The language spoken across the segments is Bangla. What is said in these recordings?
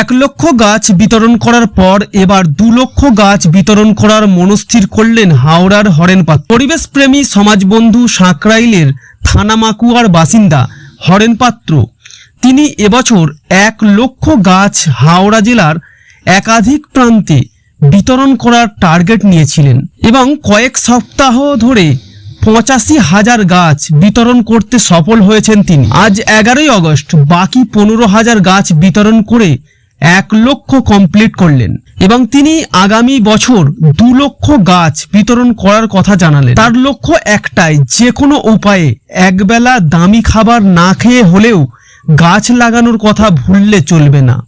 এক লক্ষ গাছ বিতরণ করার পর এবার দু লক্ষ গাছ বিতরণ করার মনস্থির করলেন হাওড়ার হরেনপাত পরিবেশ প্রেমী সমাজবন্ধু সাঁকরাইলের থানামাকুয়ার বাসিন্দা হরেন পাত্র তিনি এবছর এক লক্ষ গাছ হাওড়া জেলার একাধিক প্রান্তে বিতরণ করার টার্গেট নিয়েছিলেন এবং কয়েক সপ্তাহ ধরে পঁচাশি হাজার গাছ বিতরণ করতে সফল হয়েছেন তিনি। আজ এগারোই আগস্ট, বাকি পনেরো হাজার গাছ বিতরণ করে এক লক্ষ কমপ্লিট করলেন এবং তিনি আগামী বছর দু লক্ষ গাছ বিতরণ করার কথা জানালেন। তার লক্ষ্য একটাই, যে কোনো উপায়ে একবেলা দামি খাবার না খেয়ে হলেও গাছ লাগানোর কথা ভুললে চলবে না।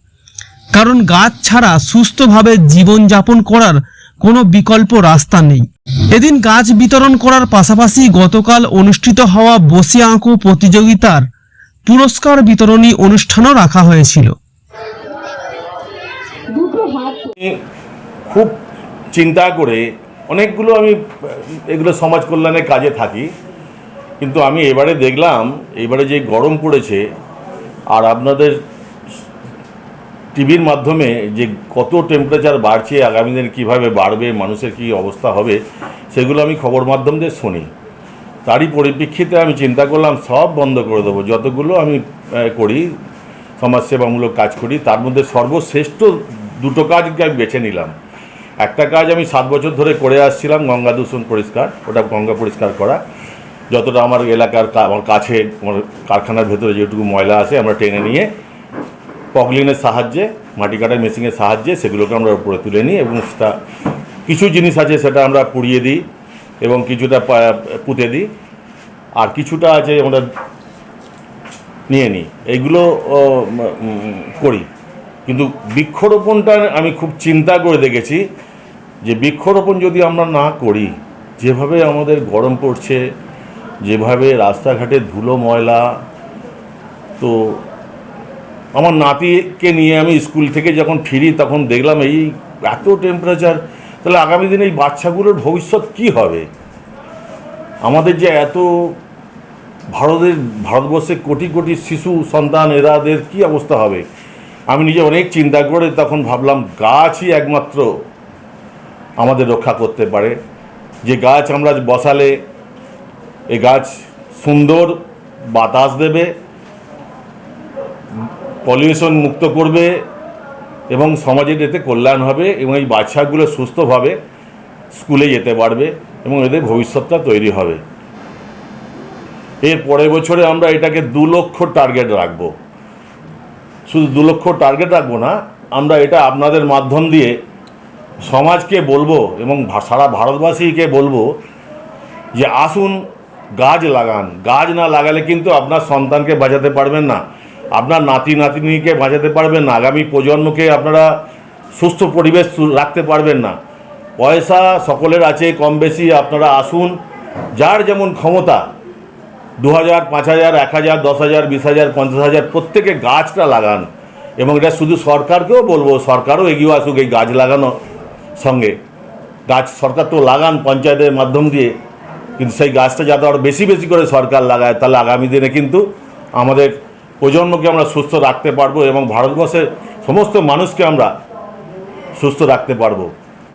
কারণ গাছ ছাড়া সুস্থভাবে জীবনযাপন করার কোনো বিকল্প রাস্তা নেই। এদিন গাছ বিতরণ করার পাশাপাশি গতকাল অনুষ্ঠিত হওয়া বসে আঁকো প্রতিযোগিতার পুরস্কার বিতরণী অনুষ্ঠানও রাখা হয়েছিল। খুব চিন্তা করে অনেকগুলো আমি, এগুলো সমাজ কল্যাণের কাজে থাকি, কিন্তু আমি এবারে দেখলাম, এবারে যে গরম পড়েছে, আর আপনাদের টিভির মাধ্যমে যে কত টেম্পারেচার বাড়ছে, আগামী দিন কীভাবে বাড়বে, মানুষের কী অবস্থা হবে, সেগুলো আমি খবর মাধ্যম দিয়ে শুনি। তারই পরিপ্রেক্ষিতে আমি চিন্তা করলাম, সব বন্ধ করে দেবো, যতগুলো আমি করি, সমাজসেবামূলক কাজ করি, তার মধ্যে সর্বশ্রেষ্ঠ দুটো কাজকে আমি বেছে নিলাম। একটা কাজ আমি সাত বছর ধরে করে আসছিলাম, গঙ্গা দূষণ পরিষ্কার, ওটা গঙ্গা পরিষ্কার করা। যতটা আমার এলাকার আমার কাছে, আমার কারখানার ভেতরে যেটুকু ময়লা আছে, আমরা টেনে নিয়ে পকলিনের সাহায্যে, মাটি কাটার মেশিনের সাহায্যে সেগুলোকে আমরা উপরে তুলে নিই এবং সেটা কিছু জিনিস আছে সেটা আমরা পুড়িয়ে দিই এবং কিছুটা পুঁতে দিই। আর কিছুটা আছে আমরা নিয়ে নিই। এইগুলো করি। কিন্তু বৃক্ষরোপণটা আমি খুব চিন্তা করে দেখেছি যে বৃক্ষরোপণ যদি আমরা না করি, যেভাবে আমাদের গরম পড়ছে, যেভাবে রাস্তাঘাটে ধুলো ময়লা, তো আমার নাতিকে নিয়ে আমি স্কুল থেকে যখন ফিরি তখন দেখলাম এই এত টেম্পারেচার তাহলে আগামী দিনে এই বাচ্চাগুলোর ভবিষ্যৎ কি হবে? আমাদের যে এত ভারতের, ভারতবর্ষে কোটি কোটি শিশু, সন্তান এরাদের কি অবস্থা হবে? আমি নিজে অনেক চিন্তা করে তখন ভাবলাম গাছই একমাত্র আমাদের রক্ষা করতে পারে। যে গাছ আমরা বসালে এ গাছ সুন্দর বাতাস দেবে, পলিউশন মুক্ত করবে এবং সমাজের এতে কল্যাণ হবে এবং এই বাচ্চাগুলো সুস্থভাবে স্কুলে যেতে পারবে এবং এদের ভবিষ্যৎটা তৈরি হবে। এর পরের বছরে আমরা এটাকে দু লক্ষ টার্গেট রাখব। শুধু দু লক্ষ টার্গেট রাখব না, আমরা এটা আপনাদের মাধ্যম দিয়ে সমাজকে বলব এবং সারা ভারতবাসীকে বলব যে আসুন গাছ লাগান। গাছ না লাগালে কিন্তু আপনার সন্তানকে বাঁচাতে পারবেন না। আপনার নাতি নাতিনিকে বাঁচাতে পারবেন না। আগামী প্রজন্মকে আপনারা সুস্থ পরিবেশ রাখতে পারবেন না। পয়সা সকলের আছে কম বেশি আপনারা আসুন। যার যেমন ক্ষমতা দু হাজার পাঁচ হাজার এক হাজার দশ হাজার বিশ হাজার পঞ্চাশ হাজার প্রত্যেকে গাছটা লাগান। এবং এটা শুধু সরকারকেও বলব, সরকারও এগিয়ে আসুক এই গাছ লাগানো সঙ্গে। গাছ সরকার তো লাগান পঞ্চায়েতের মাধ্যম দিয়ে, কিন্তু সেই গাছটা যাতে আরও বেশি বেশি করে সরকার লাগায়, তাহলে আগামী দিনে কিন্তু আমাদের প্রজন্মকে আমরা সুস্থ রাখতে পারব এবং ভারতবর্ষের সমস্ত মানুষকে আমরা সুস্থ রাখতে পারব।